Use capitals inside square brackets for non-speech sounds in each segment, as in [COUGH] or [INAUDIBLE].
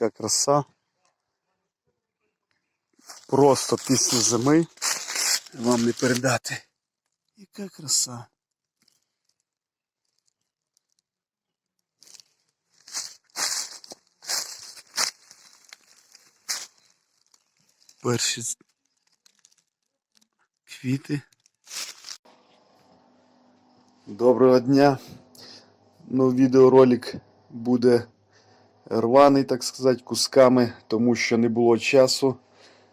Яка краса. Просто після зими вам не передати. Яка краса. Перші квіти. Доброго дня. Ну, відеоролик буде рваний, так сказати, кусками, тому що не було часу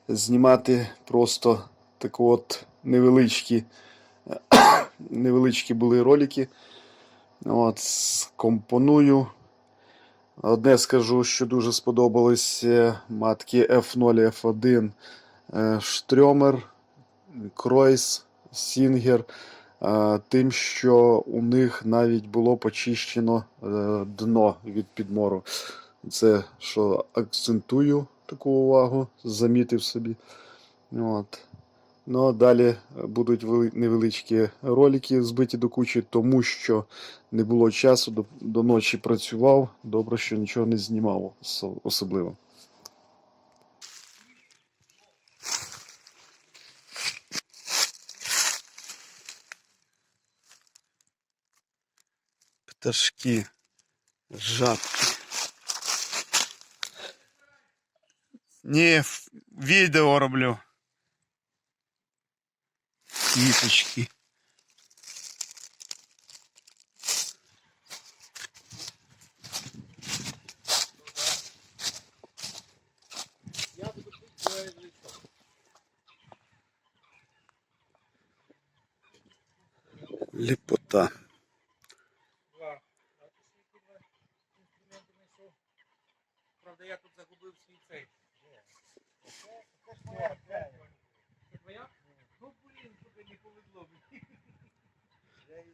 знімати просто так от невеличкі, [COUGHS] невеличкі були ролики. От, скомпоную. Одне скажу, що дуже сподобались е, матки F0 F1 е, Штрьомер, Кройс, Сінгер. е, Тим, що у них навіть було почищено дно від підмору. Це що акцентую таку увагу, замітив собі. От. Ну, а далі будуть невеличкі ролики збиті до кучі, тому що не було часу, до, до ночі працював. Добре, що нічого не знімав особливо. Пташки, жабки. Ні, ф- відео роблю. Квіточки. Ліпота.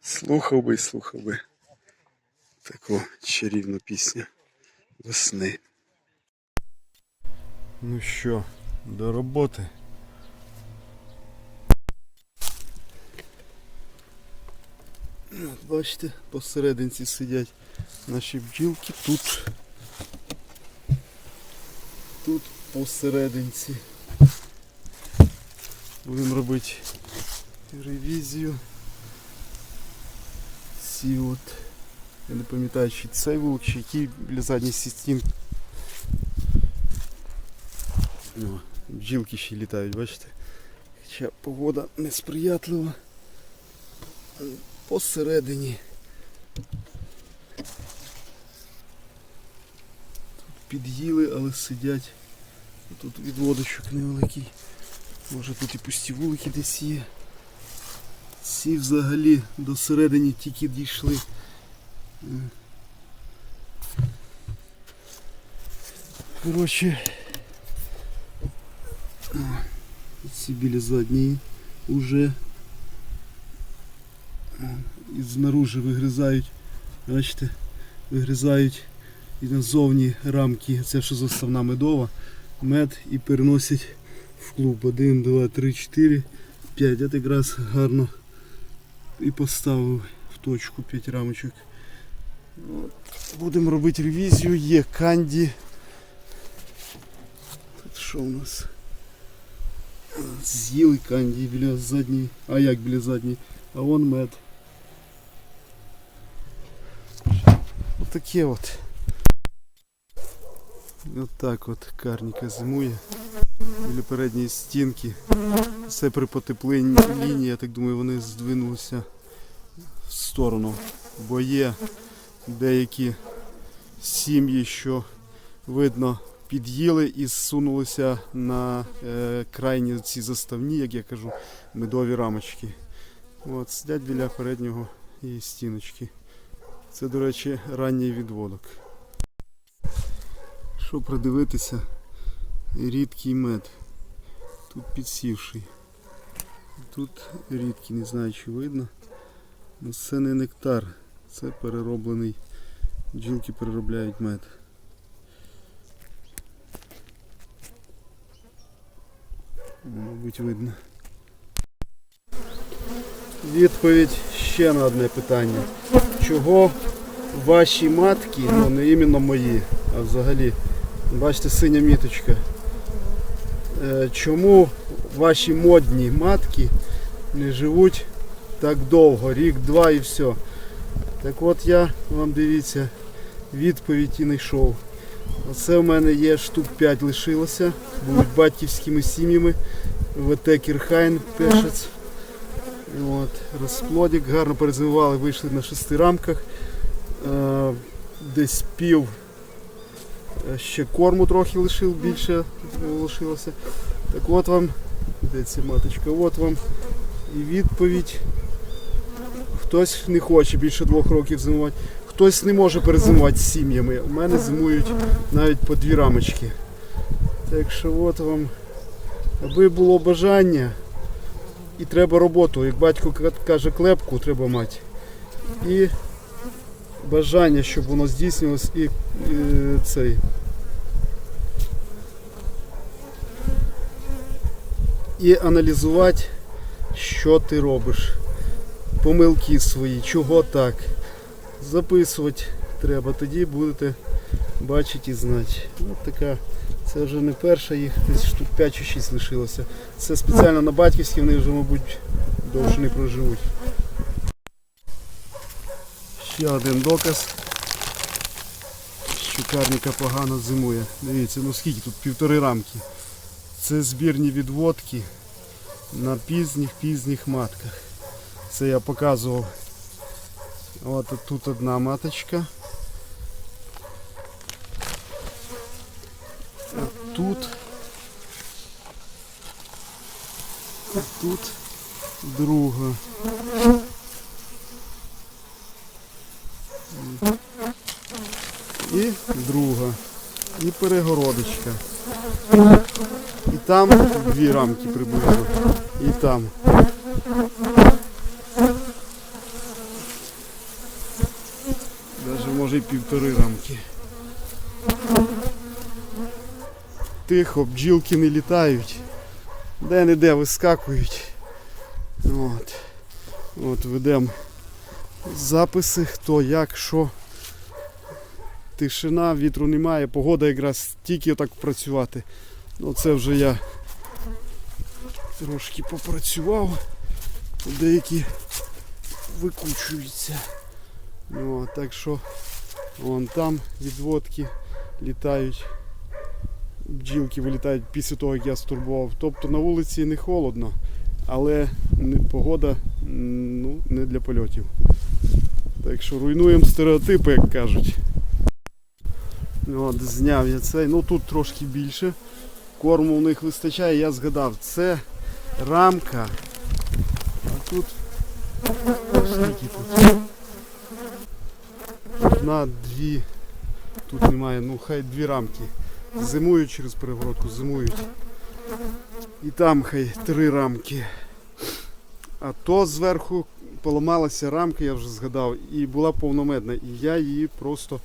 Слухав би, слухав би. Таку чарівну пісню весни. Ну що, до роботи. От бачите, посерединці сидять наші бджілки тут. Тут посерединці. Будемо робити ревізію. Ці от. Я не пам'ятаю, чи цей вулик, чи який біля задньої стінки. О, бджілки ще літають, бачите? Хоча погода несприятлива. Посередині. Тут під'їли, але сидять. Тут відводочок невеликий. Може тут і пусті вулики десь є. Ці взагалі до середини тільки дійшли. Коротше. Ці біля задньої уже О, і знаружи вигризають. Бачите, вигризають і назовні рамки. Це що заставна медова, мед і переносять в клуб. Один, два, три, чотири, п'ять. От якраз гарно і поставив в точку 5 рамочок. От. Будемо робити ревізію, є канді. Тут що у нас? А, З'їли канді біля задньої. А як біля задньої? А вон мед. Отаке от. От так от карніка зимує. Біля передньої стінки. Все при потепленні лінії, я так думаю, вони здвинулися в сторону. Бо є деякі сім'ї, що видно під'їли і зсунулися на е, крайні ці заставні, як я кажу, медові рамочки. От, сидять біля переднього і стіночки. Це, до речі, ранній відводок. Що придивитися, рідкий мед. Тут підсівший. Тут рідкий, не знаю чи видно. Ну, Це не нектар, це перероблений. Бджілки переробляють мед. Мабуть, видно. Відповідь ще на одне питання. Чого ваші матки, ну не іменно мої, а взагалі Бачите, синя міточка. Е, Чому ваші модні матки не живуть так довго, рік-два і все. Так от я вам дивіться, відповідь і знайшов. Оце в мене є штук 5 лишилося. Будуть батьківськими сім'ями. ВТ Кірхайн Пешець. От, розплодик, гарно перезимували, вийшли на шести рамках. Е, десь пів ще корму трохи лишив, більше лишилося. Так от вам, де ця маточка, от вам і відповідь. Хтось не хоче більше двох років зимувати, хтось не може перезимувати з сім'ями. У мене зимують навіть по дві рамочки. Так що от вам, аби було бажання і треба роботу. Як батько каже, клепку треба мати. І бажання, щоб воно здійснилось і, і цей. І аналізувати, що ти робиш. Помилки свої, чого так. Записувати треба, тоді будете бачити і знати. Ось така. Це вже не перша, їх десь штук 5 чи 6 лишилося. Це спеціально на батьківській, вони вже, мабуть, довше не проживуть. Ще один доказ. що карніка погано зимує. Дивіться, ну скільки тут півтори рамки. Це збірні відводки на пізніх пізніх матках. Це я показував. От тут одна маточка. А тут. А тут друга. І друга. І перегородочка. І там дві рамки приблизно. І там. Даже може і півтори рамки. Тихо, бджілки не літають. Де-не-де вискакують. От. От ведемо записи, хто як, що. Тишина, вітру немає, погода якраз тільки так працювати. Ну це вже я трошки попрацював. Деякі викучуються. Ну, так що вон там відводки літають. Бджілки вилітають після того, як я стурбував. Тобто на вулиці не холодно, але погода ну, не для польотів. Так що руйнуємо стереотипи, як кажуть. От, зняв я цей. Ну тут трошки більше. Корму у них вистачає, я згадав, це рамка. А тут скільки тут? Одна, дві. Тут немає, ну хай дві рамки. Зимують через перегородку, зимують. І там хай три рамки. А то зверху поламалася рамка, я вже згадав, і була повномедна. І я її просто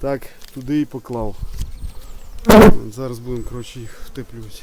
так туди і поклав. Зараз будемо коротше, їх втеплювати.